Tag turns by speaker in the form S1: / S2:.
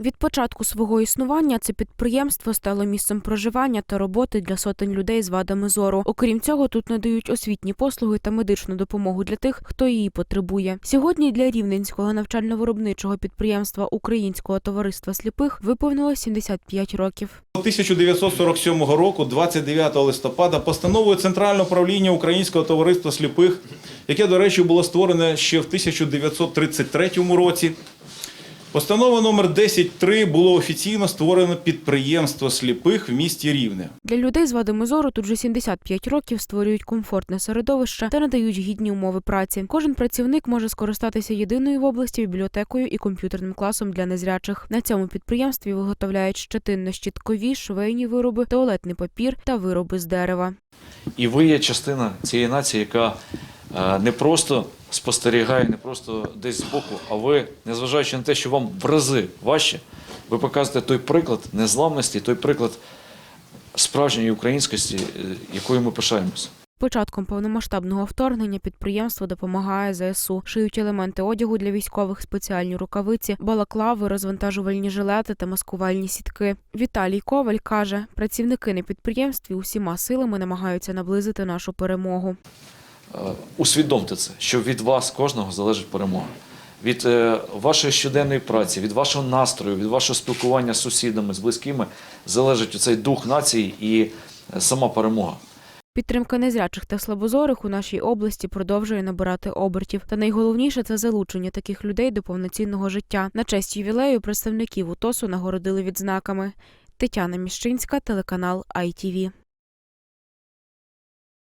S1: Від початку свого існування це підприємство стало місцем проживання та роботи для сотень людей з вадами зору. Окрім цього, тут надають освітні послуги та медичну допомогу для тих, хто її потребує. Сьогодні для рівненського навчально-виробничого підприємства Українського товариства сліпих виповнилось 75 років.
S2: 1947 року, 29 листопада, постановою Центрального управління Українського товариства сліпих, яке, до речі, було створене ще в 1933 році. Постанова номер 10.3 було офіційно створено підприємство сліпих в місті Рівне.
S1: Для людей з вадами зору тут вже 75 років створюють комфортне середовище та надають гідні умови праці. Кожен працівник може скористатися єдиною в області бібліотекою і комп'ютерним класом для незрячих. На цьому підприємстві виготовляють щетинно-щіткові, швейні вироби, туалетний папір та вироби з дерева.
S3: І ви є частина цієї нації, яка е, не просто спостерігає, не просто десь збоку, а ви, незважаючи на те, що вам в рази важче, ви показуєте той приклад незламності, той приклад справжньої українськості, е, якою ми пишаємося.
S1: Початком повномасштабного вторгнення підприємство допомагає ЗСУ. Шиють елементи одягу для військових, спеціальні рукавиці, балаклави, розвантажувальні жилети та маскувальні сітки. Віталій Коваль каже, працівники на підприємстві усіма силами намагаються наблизити нашу перемогу.
S3: Е, Усвідомте це, що від вас кожного залежить перемога. Від е, вашої щоденної праці, від вашого настрою, від вашого спілкування з сусідами, з близькими залежить цей дух нації і е, сама перемога.
S1: Підтримка незрячих та слабозорих у нашій області продовжує набирати обертів. Та найголовніше це залучення таких людей до повноцінного життя. На честь ювілею представників УТОСу нагородили відзнаками. Тетяна Міщинська, телеканал ITV.